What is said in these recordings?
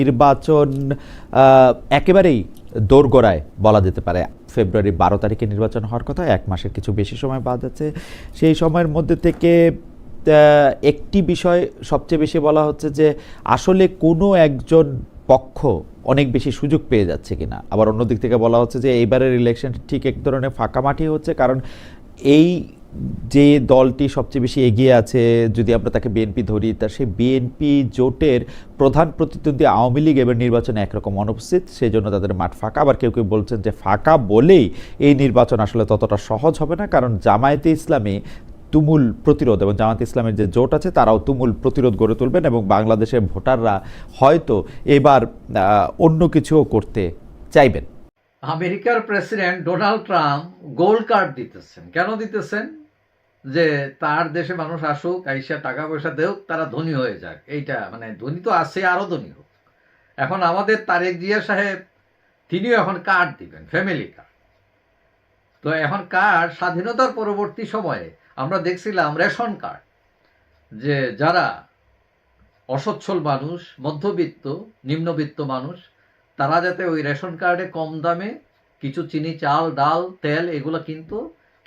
নির্বাচন একেবারেই দোরগোড়ায় বলা যেতে পারে। ফেব্রুয়ারি বারো তারিখে নির্বাচন হওয়ার কথা, এক মাসের কিছু বেশি সময় বাদ আছে। সেই সময়ের মধ্যে থেকে একটি বিষয় সবচেয়ে বেশি বলা হচ্ছে যে, আসলে কোনো একজন পক্ষ অনেক বেশি সুযোগ পেয়ে যাচ্ছে কিনা। আবার অন্যদিক থেকে বলা হচ্ছে যে এইবারের ইলেকশন ঠিক এক ধরনের ফাঁকামাটি হচ্ছে, কারণ এই যে দলটি সবচেয়ে বেশি এগিয়ে আছে, যদি আমরা তাকে বিএনপি ধরি তা সেই বিএনপি জোটের প্রধান প্রতিদ্বন্দ্বী আওয়ামী লীগ এবার নির্বাচনে একরকম অনুপস্থিত সেই জন্য তাদের মাঠ ফাঁকা। আবার কেউ কেউ বলছেন যে ফাঁকা বলেই এই নির্বাচন আসলে ততটা সহজ হবে না, কারণ জামায়াতে ইসলামী তুমুল প্রতিরোধ এবং জামাত ইসলামের যে জোট আছে, তারাও তুমুল প্রতিরোধ গড়ে তুলবেন এবং বাংলাদেশের ভোটাররা হয়তো এবার অন্য কিছুও করতে চাইবেন। আমেরিকার president Donald Trump gold card দিতেছেন। কেন দিতেছেন? যে তার দেশে মানুষ আসুক, আইসা টাকা পয়সা দেও তারা ধনী হয়ে যাক। এইটা মানে ধনী তো আছে, আরও ধনী হোক। এখন আমাদের তারেক জিয়া সাহেব, তিনিও এখন কার্ড দিবেন ফ্যামিলি কার্ড তো এখন কার্ড স্বাধীনতার পরবর্তী সময়ে আমরা দেখছিলাম রেশন কার্ড, যে যারা অসচ্ছল মানুষ, মধ্যবিত্ত, নিম্নবিত্ত মানুষ, তারা যাতে ওই রেশন কার্ডে কম দামে কিছু চিনি, চাল, ডাল, তেল, এগুলো কিনতো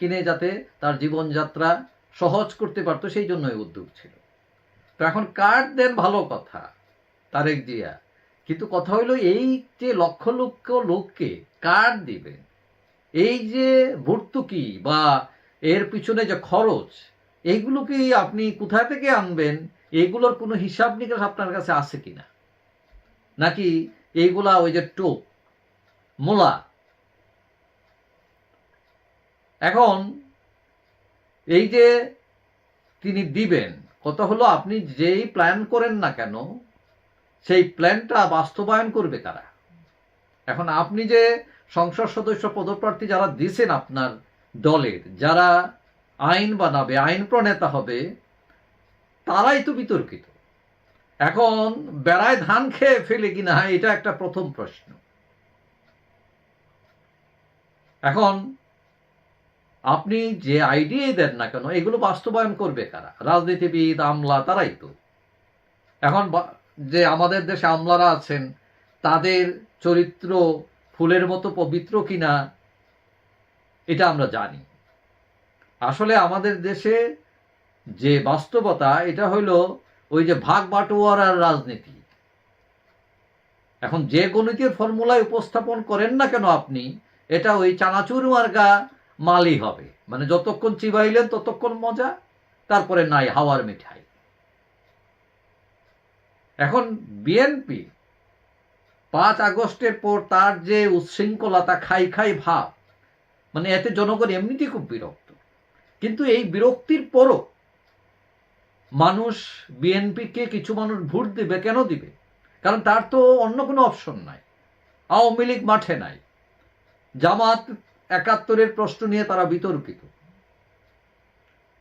কিনে যাতে তার জীবনযাত্রা সহজ করতে পারতো, সেই জন্য উদ্যোগ ছিল। তো এখন কার্ড দেন ভালো কথা, তারেক জিয়া। কিন্তু কথা হইল, এই যে লক্ষ লক্ষ লোককে কার্ড দিবে এই যে ভর্তুকি বা এর পিছনে যে খরচ এইগুলো কি আপনি কোথা থেকে আনবেন? এইগুলোর কোনো হিসাব নিকাশ আপনার কাছে আছে কিনা? নাকি এইগুলা ওই যে টোপ, মোলা এখন এই যে তিনি দিবেন, কথা হলো আপনি যেই প্ল্যান করেন না কেন, সেই প্ল্যানটা বাস্তবায়ন করবে কারা? এখন আপনি যে সংসদ সদস্য পদপ্রার্থী যারা দিছেন আপনার দলের, যারা আইন বানাবে, আইন প্রণেতা হবে, তারাই তো বিতর্কিত। এখন বেড়ায় ধান খেয়ে ফেলে কিনা এটা একটা প্রথম প্রশ্ন। এখন আপনি যে আইডিয়াই দেন না কেন, এগুলো বাস্তবায়ন করবে কারা? রাজনীতিবিদ, আমলা, তারাই তো। এখন যে আমাদের দেশে আমলারা আছেন, তাদের চরিত্র ফুলের মতো পবিত্র কিনা, এটা আমরা জানি। আসলে আমাদের দেশে যে বাস্তবতা, এটা হইল ওই যে ভাগ বাটোয়ারার রাজনীতি। এখন যে গণিতের ফর্মুলায় উপস্থাপন করেন না কেন আপনি, এটা ওই চানাচুর মার্গা মালই হবে। মানে যতক্ষণ চিবাইলেন, ততক্ষণ মজা, তারপরে নাই হাওয়ার মিঠাই। এখন বিএনপি পাঁচ আগস্টের পর তার যে উচ্ছৃঙ্খলতা খাই খাই ভাব মানে এতে জনগণ এমনিতেই খুব বিরক্ত। কিন্তু এই বিরক্তির পরও মানুষ বিএনপিকে কিছু মানুষ ভোট দিবে, কেন দিবে? কারণ তার তো অন্য কোনো অপশন নাই। আওয়ামী লীগ মাঠে নাই। জামাত একাত্তরের প্রশ্ন নিয়ে তারা বিতর্কিত।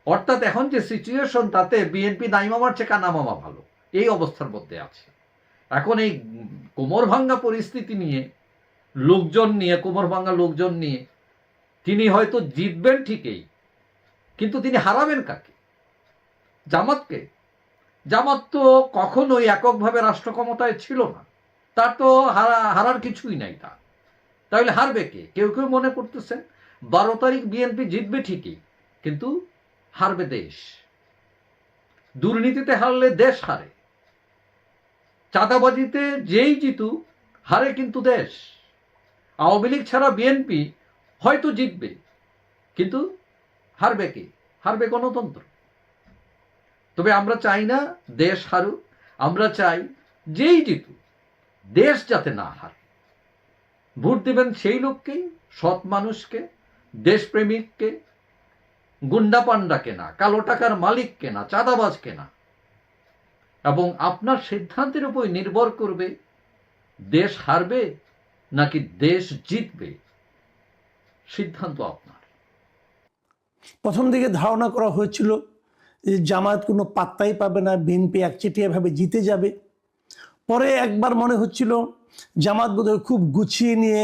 অর্থাৎ এখন যে সিচুয়েশন তাতে বিএনপি নাইমা মারছে কানামামা ভালো। এই অবস্থার মধ্যে আছে। এখন এই কোমর ভাঙ্গা পরিস্থিতি নিয়ে লোকজন নিয়ে, কোমর ভাঙ্গা লোকজন নিয়ে তিনি হয়তো জিতবেন ঠিকই, কিন্তু তিনি হারাবেন কাকে? জামাতকে? জামাত তো কখনোই এককভাবে রাষ্ট্র ক্ষমতায় ছিল না। তার তো হারা, হারার কিছুই নাই তার। তাহলে হারবে কে? কেউ কেউ মনে করতেছেন বারো তারিখ বিএনপি জিতবে ঠিকই, কিন্তু হারবে দেশ। দুর্নীতিতে হারলে দেশ হারে। চাঁদাবাজিতে যেই জিতু হারে কিন্তু দেশ। আওয়ামী লীগ ছাড়া বিএনপি হয়তো জিতবে, কিন্তু হারবে কে? হারবে গণতন্ত্র। তবে আমরা চাই না দেশ হারুক, আমরা চাই যেই জিতুক, দেশ যাতে না হারে। ভোট দেবেন সেই লোককেই, সৎ মানুষকে, দেশপ্রেমিককে, গুন্ডা পান্ডাকে না, কালো টাকার মালিক কেনা চাঁদাবাজ কেনা এবং আপনার সিদ্ধান্তের উপর নির্ভর করবে, দেশ হারবে নাকি দেশ জিতবে। সিদ্ধান্ত আপনার। প্রথম দিকে ধারণা করা হয়েছিল যে জামায়াত কোনো পাত্তাই পাবে না, বিএনপি একচেটিয়াভাবে জিতে যাবে। পরে একবার মনে হচ্ছিল জামাত বোধহয় খুব গুছিয়ে নিয়ে,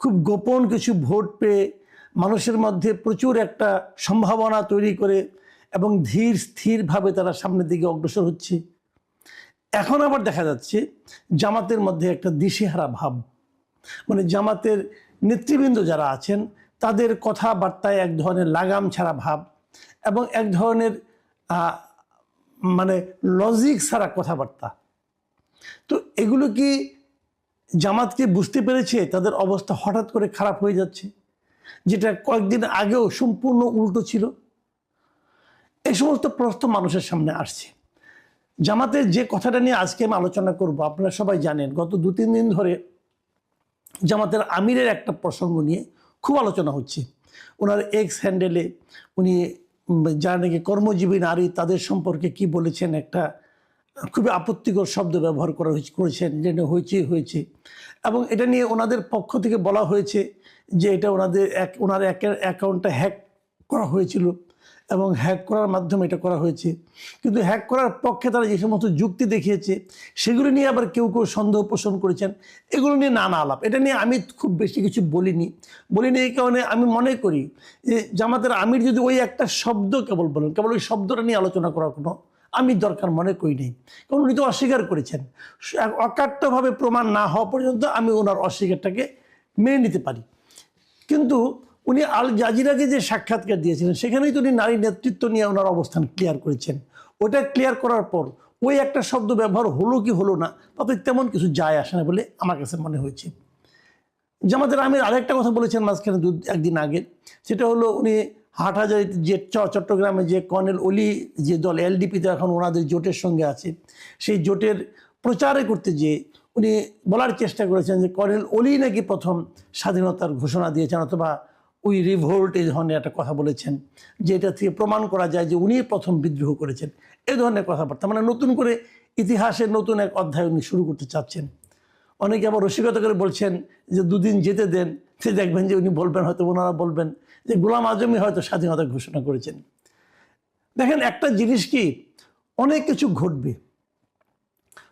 খুব গোপন কিছু ভোট পেয়ে মানুষের মধ্যে প্রচুর একটা সম্ভাবনা তৈরি করে এবং ধীর স্থিরভাবে তারা সামনের দিকে অগ্রসর হচ্ছে। এখন আবার দেখা যাচ্ছে জামাতের মধ্যে একটা দিশেহারা ভাব। মানে জামাতের নেতৃবৃন্দ যারা আছেন, তাদের কথাবার্তায় এক ধরনের লাগাম ছাড়া ভাব এবং এক ধরনের মানে লজিক ছাড়া কথাবার্তা। তো এগুলো কি জামাতকে বুঝতে পেরেছে তাদের অবস্থা হঠাৎ করে খারাপ হয়ে যাচ্ছে, যেটা কয়েকদিন আগেও সম্পূর্ণ উল্টো ছিল। এই সমস্ত প্রশ্ন মানুষের সামনে আসছে। জামাতের যে কথাটা নিয়ে আজকে আমি আলোচনা করব, আপনারা সবাই জানেন, গত দু তিন দিন ধরে জামাতের আমিরের একটা প্রসঙ্গ নিয়ে খুব আলোচনা হচ্ছে। ওনার এক্স হ্যান্ডেলে উনি যারা নাকি কর্মজীবী নারী, তাদের সম্পর্কে কি বলেছেন একটা খুবই আপত্তিকর শব্দ ব্যবহার করা হয়েছে, করেছেন যেটা হয়েছে হয়েছে। এবং এটা নিয়ে ওনাদের পক্ষ থেকে বলা হয়েছে যে এটা ওনাদের এক, ওনার অ্যাকাউন্টটা হ্যাক করা হয়েছিল এবং হ্যাক করার মাধ্যমে এটা করা হয়েছে। কিন্তু হ্যাক করার পক্ষে তারা যে সমস্ত যুক্তি দেখিয়েছে, সেগুলো নিয়ে আবার কেউ কেউ সন্দেহ পোষণ করেছেন। এগুলো নিয়ে নানা আলাপ। এটা নিয়ে আমি খুব বেশি কিছু বলিনি। বলিনি এই কারণে আমি মনে করি যে জামাতের আমির যদি ওই একটা শব্দ কেবল বলেন, কেবল ওই শব্দটা নিয়ে আলোচনা করার কোনো আমি দরকার মনে করি নেই। কারণ উনি তো অস্বীকার করেছেন। অকাট্যভাবে প্রমাণ না হওয়া পর্যন্ত আমি ওনার অস্বীকারটাকে মেনে নিতে পারি। কিন্তু উনি আল জাজিরাকে যে সাক্ষাৎকার দিয়েছিলেন, সেখানেই তো উনি নারী নেতৃত্ব নিয়ে ওনার অবস্থান ক্লিয়ার করেছেন। ওটা ক্লিয়ার করার পর ওই একটা শব্দ ব্যবহার হলো কি হলো না, তাতে তেমন কিছু যায় আসে না বলে আমার কাছে মনে হয়েছে। জামাতের আমির আরেকটা কথা বলেছেন মাঝখানে দু, একদিন আগে। সেটা হলো উনি হাটহাজারিতে যে চট্টগ্রামে যে কর্নেল অলি যে দল এলডিপিতে এখন ওনাদের জোটের সঙ্গে আছে, সেই জোটের প্রচারে করতে যে উনি বলার চেষ্টা করেছেন যে কর্নেল অলি নাকি প্রথম স্বাধীনতার ঘোষণা দিয়েছেন অথবা উই রিভোল্ট এই ধরনের একটা কথা বলেছেন, যে এটা থেকে প্রমাণ করা যায় যে উনি প্রথম বিদ্রোহ করেছেন, এ ধরনের কথাবার্তা। মানে নতুন করে ইতিহাসের নতুন এক অধ্যায় উনি শুরু করতে চাচ্ছেন। অনেকে আবার রসিকতা করে বলছেন যে দুদিন যেতে দেন, সে দেখবেন যে উনি বলবেন, হয়তো ওনারা বলবেন। যে গোলাম আজমই হয়তো স্বাধীনতা ঘোষণা করেছেন। দেখেন, একটা জিনিস কি? অনেক কিছু ঘটবে।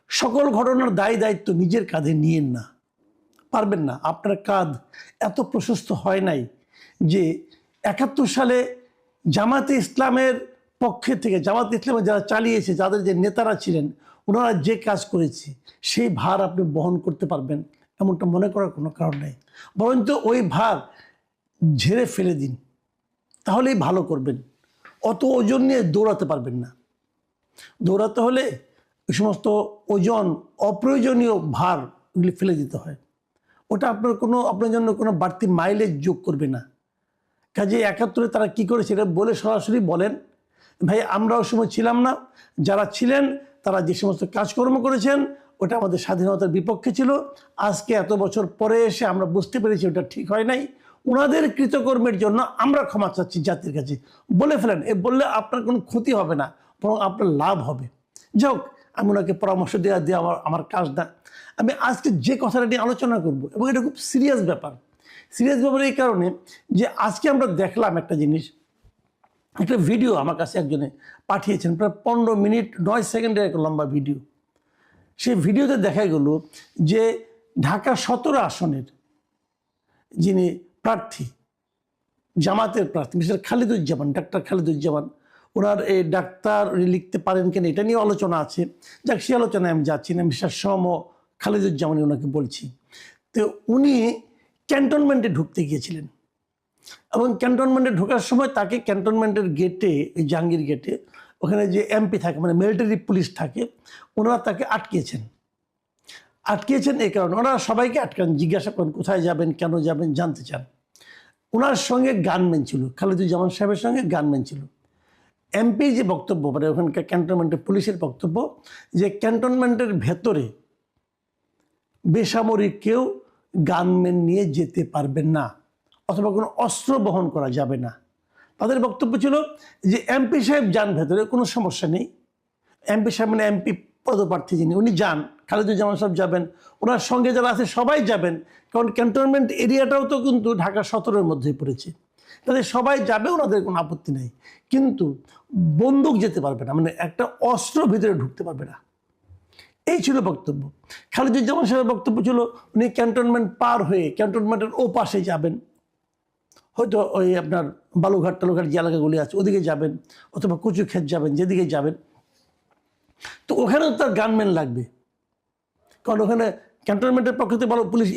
সকল ঘটনার দায় দায়িত্ব নিজের কাঁধে নিয়েন না। পারবেন না। আপনার কাঁধ এত প্রশস্ত হয় নাই যে একাত্তর সালে জামাতে ইসলামের পক্ষে থেকে জামাতে ইসলামে যারা চালিয়েছে, যাদের যে নেতারা ছিলেন, ওনারা যে কাজ করেছে, সেই ভার আপনি বহন করতে পারবেন, এমনটা মনে করার কোনো কারণ নেই। বরঞ্চ ওই ভার ঝেড়ে ফেলে দিন। তাহলেই ভালো করবেন। অত ওজন নিয়ে দৌড়াতে পারবেন না। দৌড়াতে হলে ওই সমস্ত ওজন, অপ্রয়োজনীয় ভার ওগুলি ফেলে দিতে হয়। ওটা আপনার কোনো, আপনার জন্য কোনো বাড়তি মাইলেজ যোগ করবে না। কাজে একাত্তরে তারা কি করেছে এটা বলে সরাসরি বলেন। ভাই, আমরা ওই সময় ছিলাম না। যারা ছিলেন, তারা যে সমস্ত কাজকর্ম করেছেন, ওটা আমাদের স্বাধীনতার বিপক্ষে ছিল। আজকে এত বছর পরে এসে আমরা বুঝতে পেরেছি ওটা ঠিক হয় নাই। ওনাদের কৃতকর্মের জন্য আমরা ক্ষমা চাচ্ছি জাতির কাছে। বলে ফেলেন, এ বললে আপনার কোনো ক্ষতি হবে না, বরং আপনার লাভ হবে। যাক আমি ওনাকে পরামর্শ দেওয়া দিয়ে আমার আমার কাজ না। আমি আজকে যে কথাটা নিয়ে আলোচনা করব, এবং এটা খুব সিরিয়াস ব্যাপার। সিরিয়াস ব্যাপার এই কারণে যে আজকে আমরা দেখলাম একটা জিনিস। একটা ভিডিও আমার কাছে একজনে পাঠিয়েছেন, প্রায় পনেরো মিনিট, নয় সেকেন্ডের একটা লম্বা ভিডিও সেই ভিডিওতে দেখা গেল যে ঢাকা সতেরো আসনের যিনি প্রার্থী, জামাতের প্রার্থী, মিস্টার খালিদুজ্জামান ডাক্তার খালিদুজ্জামান ওনার এই ডাক্তার লিখতে পারেন কিনা এটা নিয়ে আলোচনা আছে। যাক সে আলোচনায় আমি যাচ্ছি না, মিস্টার সম খালিদুজ্জামানই ওনাকে বলছি। তো উনি ক্যান্টনমেন্টে ঢুকতে গিয়েছিলেন। এবং ক্যান্টনমেন্টে ঢোকার সময় তাকে ক্যান্টনমেন্টের গেটে জাহাঙ্গীর গেটে, ওখানে যে এমপি থাকে মানে মিলিটারি পুলিশ থাকে, ওনারা তাকে আটকিয়েছেন। আটকিয়েছেন এই কারণে, ওনারা সবাইকে আটকান, জিজ্ঞাসা করেন, কোথায় যাবেন, কেন যাবেন, জানতে চান। ওনার সঙ্গে গানম্যান ছিল খালিদুজ্জামান সাহেবের সঙ্গে গানম্যান ছিল। এমপি যে বক্তব্য মানে ওখানকার ক্যান্টনমেন্টের পুলিশের বক্তব্য, যে ক্যান্টনমেন্টের ভেতরে বেসামরিক কেউ গানম্যান নিয়ে যেতে পারবেন না, অথবা কোনো অস্ত্র বহন করা যাবে না। তাদের বক্তব্য ছিল যে, এমপি সাহেব যান ভেতরে, কোনো সমস্যা নেই। এমপি সাহেব মানে এমপি পদপ্রার্থী যিনি, উনি যান। খালিদুজ্জামান সাহেব যাবেন। ওনার সঙ্গে যারা আছে, সবাই যাবেন। কারণ ক্যান্টনমেন্ট এরিয়াটাও তো কিন্তু ঢাকা সতেরোর মধ্যেই পড়েছে। তাদের সবাই যাবে, ওনাদের কোনো আপত্তি নেই। কিন্তু বন্দুক যেতে পারবে না মানে একটা অস্ত্র ভিতরে ঢুকতে পারবে না। এই ছিল বক্তব্য। খালিদুজ্জামান সাহেবের বক্তব্য ছিল, উনি ক্যান্টনমেন্ট পার হয়ে ক্যান্টনমেন্টের ও পাশে যাবেন। হয়তো ওই আপনার বালুঘাট টালুঘাট যে এলাকাগুলি আছে, ওদিকে যাবেন। অথবা কচু ক্ষেত যাবেন, যেদিকে যাবেন। তো ওখানেও তার গানম্যান লাগবে। কারণ ওখানে ক্যান্টনমেন্টের পক্ষ থেকে বলা পুলিশ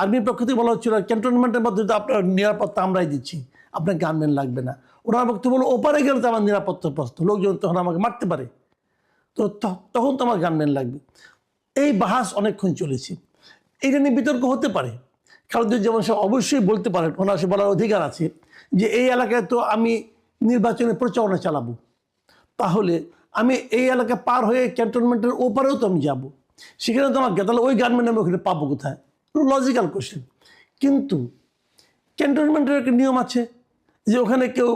আর্মির পক্ষ থেকে বলা হচ্ছিল ক্যান্টনমেন্টের মধ্যে তো আপনার নিরাপত্তা আমরাই দিচ্ছি। আপনার গানম্যান লাগবে না। ওনার বক্তব্য বলো ওপারে গেলে তো আমার নিরাপত্তার প্রশ্ন। লোকজন তখন আমাকে মারতে পারে। তো তখন তো আমার গানম্যান লাগবে। এই বাহাস অনেকক্ষণ চলেছে। এটা নিয়ে বিতর্ক হতে পারে। খালেদুজ্জামান সাহেব অবশ্যই বলতে পারেন ওনার সে বলার অধিকার আছে যে, এই এলাকায় তো আমি নির্বাচনে প্রচারণা চালাবো। তাহলে আমি এই এলাকা পার হয়ে ক্যান্টনমেন্টের ওপারেও তো আমি যাব। সেখানে তো আমাকে তাহলে ওই গানম্যান আমি ওখানে পাবো কোথায়? লজিক্যাল কোশ্চেন কিন্তু ক্যান্টনমেন্টের একটা নিয়ম আছে যে ওখানে কেউ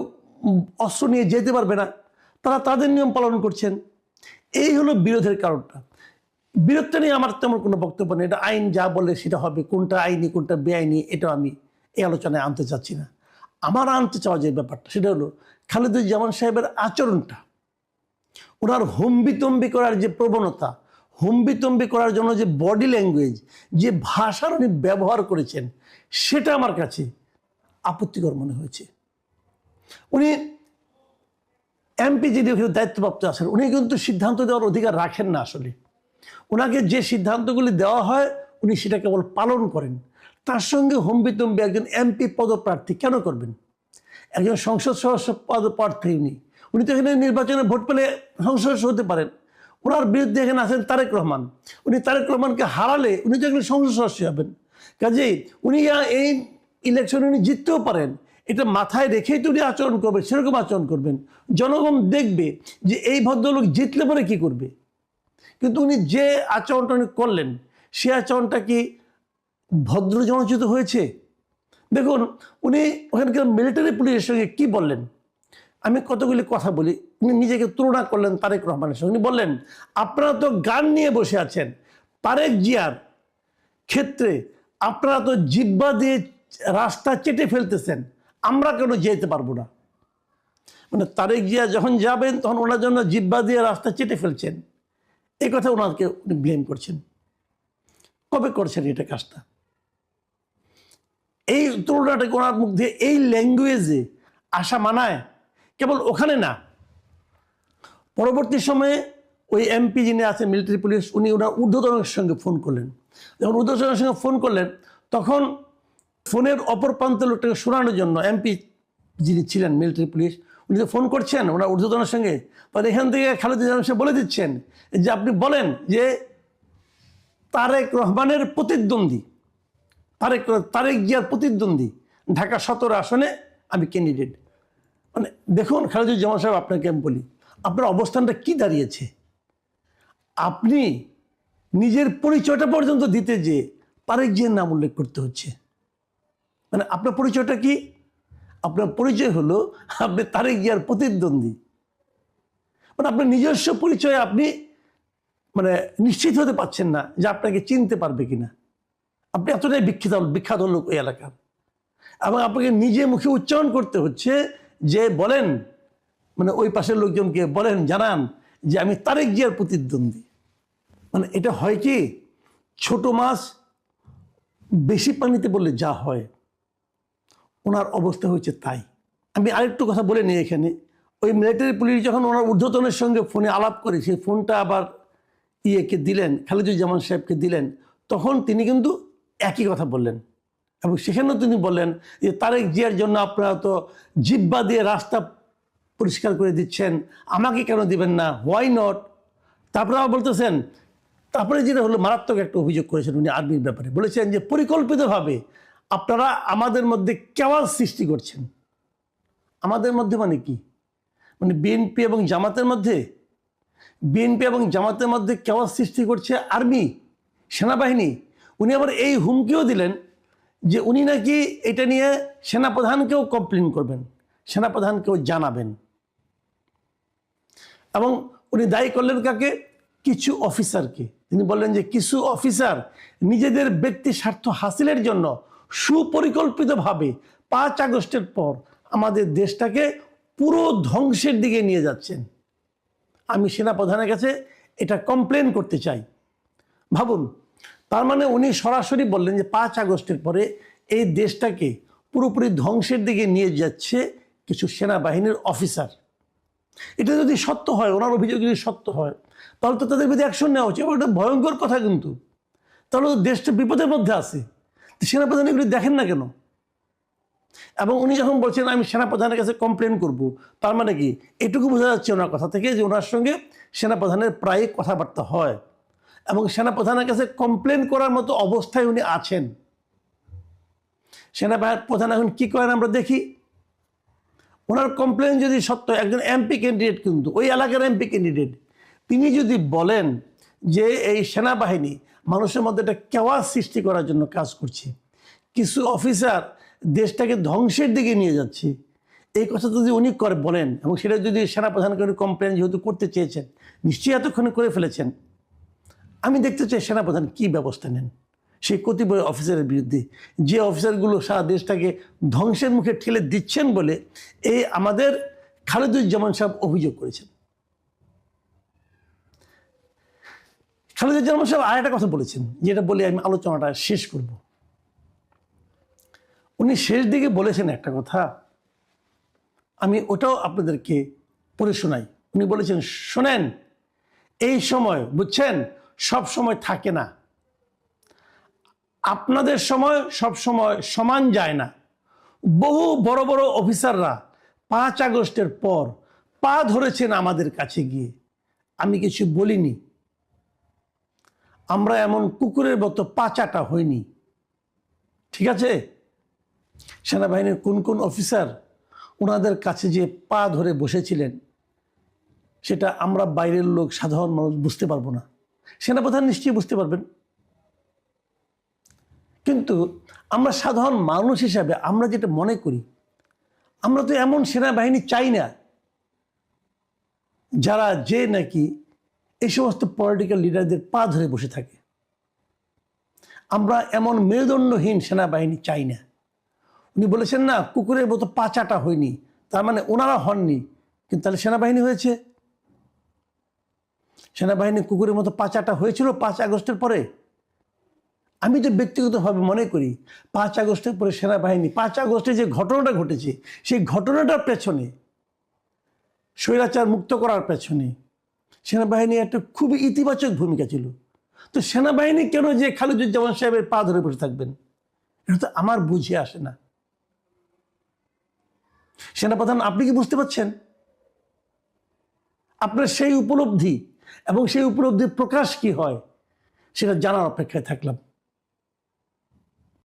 অস্ত্র নিয়ে যেতে পারবে না। তারা তাদের নিয়ম পালন করছেন। এই হলো বিরোধের কারণটা। বিরোধটা নিয়ে আমার তেমন কোনো বক্তব্য নেই। এটা আইন যা বলে সেটা হবে। কোনটা আইনি, কোনটা বেআইনি এটা আমি এই আলোচনায় আনতে চাচ্ছি না। আমার আনতে চাওয়া যে ব্যাপারটা, সেটা হলো খালেদুজ্জামান সাহেবের আচরণটা। ওনার হম্বিতম্বি করার যে প্রবণতা, হম্বিতম্বি করার জন্য যে বডি ল্যাঙ্গুয়েজ, যে ভাষার উনি ব্যবহার করেছেন, সেটা আমার কাছে আপত্তিকর মনে হয়েছে। উনি এমপি যিনি দায়িত্বপ্রাপ্ত আছেন। উনি কিন্তু সিদ্ধান্ত দেওয়ার অধিকার রাখেন না আসলে। ওনাকে যে সিদ্ধান্তগুলি দেওয়া হয়, উনি সেটা কেবল পালন করেন। তার সঙ্গে হম্বিতম্বি একজন এমপি পদপ্রার্থী কেন করবেন? একজন সংসদ সদস্য পদপ্রার্থী উনি। উনি তো এখানে নির্বাচনে ভোট পেলে সংসদ হতে পারেন। ওনার বিরুদ্ধে এখানে আছেন তারেক রহমান। উনি তারেক রহমানকে হারালে উনি তো এখানে সংসদ সদস্য হবেন। কাজেই উনি এই ইলেকশনে উনি জিততেও পারেন। এটা মাথায় রেখেই তো উনি আচরণ করবেন, সেরকম আচরণ করবেন। জনগণ দেখবে যে এই ভদ্রলোক জিতলে পরে কি করবে। কিন্তু উনি যে আচরণটা উনি করলেন, সে আচরণটা কি ভদ্র জনচিত হয়েছে? দেখুন, উনি ওখানকার মিলিটারি পুলিশের সঙ্গে কি বললেন? আমি কতগুলি কথা বলি, উনি নিজেকে তুলনা করলেন তারেক রহমানের সঙ্গে। উনি বললেন, আপনারা তো গান নিয়ে বসে আছেন। তারেক জিয়ার ক্ষেত্রে আপনারা তো জিব্বা দিয়ে রাস্তা চেটে ফেলতেছেন। আমরা কেন যেতে পারব না? মানে তারেক জিয়া যখন যাবেন, তখন ওনার জন্য জিব্বা দিয়ে রাস্তা চেটে ফেলছেন। এই কথা ওনাকে উনি ব্লেম করছেন। কবে করছেন এটা কাজটা? এই তুলনাটাকে ওনার মুখ দিয়ে এই ল্যাঙ্গুয়েজে আশা মানায়? কেবল ওখানে না। পরবর্তী সময়ে ওই এমপি যিনি আছেন মিলিটারি পুলিশ উনি ওনার ঊর্ধ্বতনের সঙ্গে ফোন করলেন। যখন ঊর্ধ্বতনের সঙ্গে ফোন করলেন, তখন ফোনের অপর প্রান্তের লোকটাকে শোনানোর জন্য এমপি যিনি ছিলেন মিলিটারি পুলিশ উনি তো ফোন করছেন ওনার ঊর্ধ্বতনের সঙ্গে। তখন এখান থেকে খালেদা জিয়া সে বলে দিচ্ছেন যে, আপনি বলেন যে, তারেক রহমানের প্রতিদ্বন্দ্বী, তারেক তারেক জিয়ার প্রতিদ্বন্দ্বী, ঢাকা সতেরো আসনে আমি ক্যান্ডিডেট মানে দেখুন, খালেদুজ্জামান সাহেব, আপনাকে আমি বলি, আপনার অবস্থানটা কি দাঁড়িয়েছে? আপনি নিজের পরিচয়টা পর্যন্ত দিতে যে তারেক জিয়ার নাম উল্লেখ করতে হচ্ছে। মানে আপনার পরিচয়টা কি? আপনার পরিচয় হলো আপনি তারেক জিয়ার প্রতিদ্বন্দ্বী। মানে আপনার নিজস্ব পরিচয় আপনি মানে নিশ্চিত হতে পারছেন না যে আপনাকে চিনতে পারবে কিনা। আপনি এতটাই বিখ্যাত বিখ্যাত লোক ওই এলাকার। এবং আপনাকে নিজে মুখে উচ্চারণ করতে হচ্ছে যে বলেন মানে ওই পাশের লোকজনকে বলেন, জানান যে আমি তারেক জিয়ার প্রতিদ্বন্দ্বী। মানে এটা হয় কি, ছোট মাছ বেশি পানিতে বললে যা হয়, ওনার অবস্থা হয়েছে তাই। আমি আরেকটু কথা বলে নিই এখানে, ওই মিলিটারি পুলিশ যখন ওনার ঊর্ধ্বতনের সঙ্গে ফোনে আলাপ করে, সেই ফোনটা আবার ইয়েকে দিলেন, খালিদুজ্জামান সাহেবকে দিলেন, তখন তিনি কিন্তু একই কথা বললেন। এবং সেখানেও তিনি বললেন যে তারেক জিয়ার জন্য আপনারা তো জিব্বা দিয়ে রাস্তা পরিষ্কার করে দিচ্ছেন, আমাকে কেন দিবেন না? হোয়াই নট তারপরে আবার বলতেছেন, তারপরে যেটা হলো মারাত্মক একটা অভিযোগ করেছেন উনি আর্মির ব্যাপারে। বলেছেন যে পরিকল্পিতভাবে আপনারা আমাদের মধ্যে কেওয়াল সৃষ্টি করছেন। আমাদের মধ্যে মানে কি? মানে বিএনপি এবং জামাতের মধ্যে? বিএনপি এবং জামাতের মধ্যে কেওয়াল সৃষ্টি করছে আর্মি, সেনাবাহিনী। উনি আবার এই হুমকিও দিলেন যে উনি নাকি এটা নিয়ে সেনাপ্রধানকেও কমপ্লেন করবেন, সেনাপ্রধানকেও জানাবেন। এবং উনি দায়ী করলেন কাকে? কিছু অফিসারকে তিনি বললেন যে কিছু অফিসার নিজেদের ব্যক্তি স্বার্থ হাসিলের জন্য সুপরিকল্পিতভাবে পাঁচ আগস্টের পর আমাদের দেশটাকে পুরো ধ্বংসের দিকে নিয়ে যাচ্ছেন। আমি সেনাপ্রধানের কাছে এটা কমপ্লেন করতে চাই। ভাবুন তার মানে উনি সরাসরি বললেন যে পাঁচ আগস্টের পরে এই দেশটাকে পুরোপুরি ধ্বংসের দিকে নিয়ে যাচ্ছে কিছু সেনাবাহিনীর অফিসার। এটা যদি সত্য হয়, ওনার অভিযোগ যদি সত্য হয়, তাহলে তো তাদের বিরুদ্ধে অ্যাকশন নেওয়া উচিত। ওটা ভয়ঙ্কর কথা কিন্তু। তাহলে তো দেশটা বিপদের মধ্যে আছে। সেনাপ্রধান এগুলি দেখেন না কেন? এবং উনি যখন বলছেন, আমি সেনাপ্রধানের কাছে কমপ্লেন করব, তার মানে কি? এটুকু বোঝা যাচ্ছে ওনার কথা থেকে যে ওনার সঙ্গে সেনাপ্রধানের প্রায় কথাবার্তা হয়। এবং সেনাপ্রধানের কাছে কমপ্লেন করার মতো অবস্থায় উনি আছেন। সেনাবাহিনীর প্রধান এখন কি করেন আমরা দেখি। ওনার কমপ্লেন যদি সত্য, একজন এমপি ক্যান্ডিডেট কিন্তু, ওই এলাকার এমপি ক্যান্ডিডেট তিনি যদি বলেন যে এই সেনাবাহিনী মানুষের মধ্যে একটা কেওয়া সৃষ্টি করার জন্য কাজ করছে, কিছু অফিসার দেশটাকে ধ্বংসের দিকে নিয়ে যাচ্ছে, এই কথা যদি উনি করে বলেন, এবং সেটা যদি সেনাপ্রধানকে উনি কমপ্লেন যেহেতু করতে চেয়েছেন, নিশ্চয়ই এতক্ষণে করে ফেলেছেন। আমি দেখতে চাই সেনাপ্রধান কি ব্যবস্থা নেন। সেই কতিপয় অফিসারের বিরুদ্ধে। যে অফিসারগুলো সারা দেশটাকে ধ্বংসের মুখে ঠেলে দিচ্ছেন বলে এই আমাদের খালেদুজ্জামান সাহেব অভিযোগ করেছেন। খালেদুজ্জামান সাহেব আর একটা কথা বলেছেন, যেটা বলে আমি আলোচনাটা শেষ করব। উনি শেষ দিকে বলেছেন একটা কথা। আমি ওটাও আপনাদেরকে পড়ে শোনাই। উনি বলেছেন, শোনেন, এই সময়, বুঝছেন সব সময় থাকে না। আপনাদের সময় সব সময় সমান যায় না। বহু বড় বড় অফিসাররা পাঁচ আগস্টের পর পা ধরেছেন আমাদের কাছে গিয়ে। আমি কিছু বলিনি। আমরা এমন কুকুরের মতো পাচাটা হইনি। ঠিক আছে? সেনাবাহিনীর কোন কোন অফিসার ওনাদের কাছে যে পা ধরে বসেছিলেন, সেটা আমরা বাইরের লোক, সাধারণ মানুষ বুঝতে পারব না। সেনাপ্রধান নিশ্চয়ই বুঝতে পারবেন। কিন্তু আমরা সাধারণ মানুষ হিসাবে আমরা যেটা মনে করি, আমরা তো এমন সেনাবাহিনী চাই না যারা যে নাকি এই সমস্ত পলিটিক্যাল লিডারদের পা ধরে বসে থাকে। আমরা এমন মেরুদণ্ডহীন সেনাবাহিনী চাই না। উনি বলেছেন, না, কুকুরের মতো পাচাটা হয়নি, তার মানে ওনারা হননি, কিন্তু তাহলে সেনাবাহিনী হয়েছে? সেনাবাহিনী কুকুরের মতো পাচাটা হয়েছিল পাঁচ আগস্টের পরে। আমি তো ব্যক্তিগতভাবে মনে করি পাঁচ আগস্টের পরে সেনাবাহিনী, পাঁচ আগস্টে যে ঘটনাটা ঘটেছে, সেই ঘটনাটার পেছনে, স্বৈরাচার মুক্ত করার পেছনে সেনাবাহিনী একটা খুবই ইতিবাচক ভূমিকা ছিল। তো সেনাবাহিনী কেন যে খালিদুজ্জামান সাহেবের পা ধরে বসে থাকবেন? এটা তো আমার বুঝে আসে না। সেনাপ্রধান, আপনি কি বুঝতে পারছেন? আপনার সেই উপলব্ধি এবং সেই উপলব্ধির প্রকাশ কি হয় সেটা জানার অপেক্ষায় থাকলাম।